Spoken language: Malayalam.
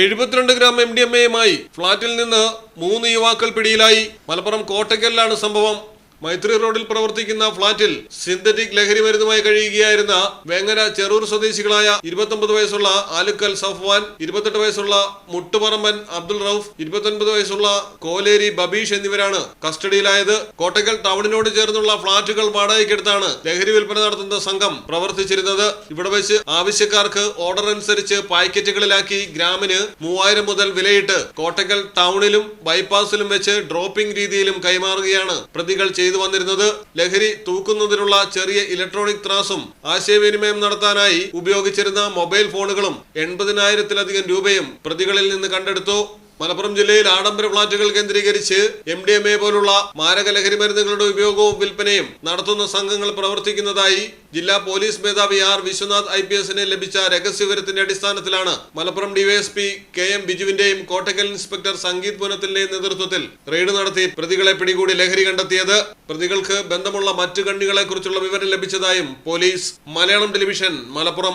എഴുപത്തിരണ്ട് ഗ്രാം എം ഡി എം എയുമായി ഫ്ളാറ്റിൽ നിന്ന് മൂന്ന് യുവാക്കൾ പിടിയിലായി. മലപ്പുറം കോട്ടയ്ക്കലിലാണ് സംഭവം. മൈത്രി റോഡിൽ പ്രവർത്തിക്കുന്ന ഫ്ളാറ്റിൽ സിന്തറ്റിക് ലഹരി മരുന്നുമായി കഴിയുകയായിരുന്ന വെങ്ങര ചെറൂർ സ്വദേശികളായ ഇരുപത്തൊമ്പത് വയസ്സുള്ള ആലുക്കൽ സഫ്വാൻ ഇരുപത്തെട്ട് വയസ്സുള്ള മുട്ടുപറമ്പൻ അബ്ദുൾ റൌഫ് ഇരുപത്തൊൻപത് വയസ്സുള്ള കോലേരി ബബീഷ് എന്നിവരാണ് കസ്റ്റഡിയിലായത്. കോട്ടയ്ക്കൽ ടൗണിനോട് ചേർന്നുള്ള ഫ്ളാറ്റുകൾ വാടകയ്ക്കെടുത്താണ് ലഹരി വിൽപ്പന നടത്തുന്ന സംഘം പ്രവർത്തിച്ചിരുന്നത്. ഇവിടെ വെച്ച് ആവശ്യക്കാർക്ക് ഓർഡർ അനുസരിച്ച് പാക്കറ്റുകളിലാക്കി ഗ്രാമിന് മൂവായിരം മുതൽ വിലയിട്ട് കോട്ടയ്ക്കൽ ടൗണിലും ബൈപ്പാസിലും വെച്ച് ഡ്രോപ്പിംഗ് രീതിയിലും കൈമാറുകയാണ് പ്രതികൾ ചെയ്തു വന്നിരുന്നത്. ലഹരി തൂക്കുന്നതിനുള്ള ചെറിയ ഇലക്ട്രോണിക് ത്രാസും ആശയവിനിമയം നടത്താനായി ഉപയോഗിച്ചിരുന്ന മൊബൈൽ ഫോണുകളും എൺപതിനായിരത്തിലധികം രൂപയും പ്രതികളിൽ നിന്ന് കണ്ടെടുത്തു. മലപ്പുറം ജില്ലയിൽ ആഡംബര ഫ്ളാറ്റുകൾ കേന്ദ്രീകരിച്ച് എം ഡി എം എ പോലുള്ള മാരക ലഹരി മരുന്നുകളുടെ ഉപയോഗവും വിൽപ്പനയും നടത്തുന്ന സംഘങ്ങൾ പ്രവർത്തിക്കുന്നതായി ജില്ലാ പോലീസ് മേധാവി ആർ വിശ്വനാഥ് ഐ പി ലഭിച്ച രഹസ്യവിവരത്തിന്റെ അടിസ്ഥാനത്തിലാണ് മലപ്പുറം ഡിവൈഎസ്പി കെ എം ബിജുവിന്റെയും കോട്ടക്കൽ ഇൻസ്പെക്ടർ സംഗീത് പുനത്തിന്റെയും നേതൃത്വത്തിൽ റെയ്ഡ് നടത്തി പ്രതികളെ പിടികൂടി ലഹരി കണ്ടെത്തിയത്. പ്രതികൾക്ക് ബന്ധമുള്ള മറ്റു കണ്ണികളെ കുറിച്ചുള്ള വിവരം ലഭിച്ചതായും police Malayalam television Malappuram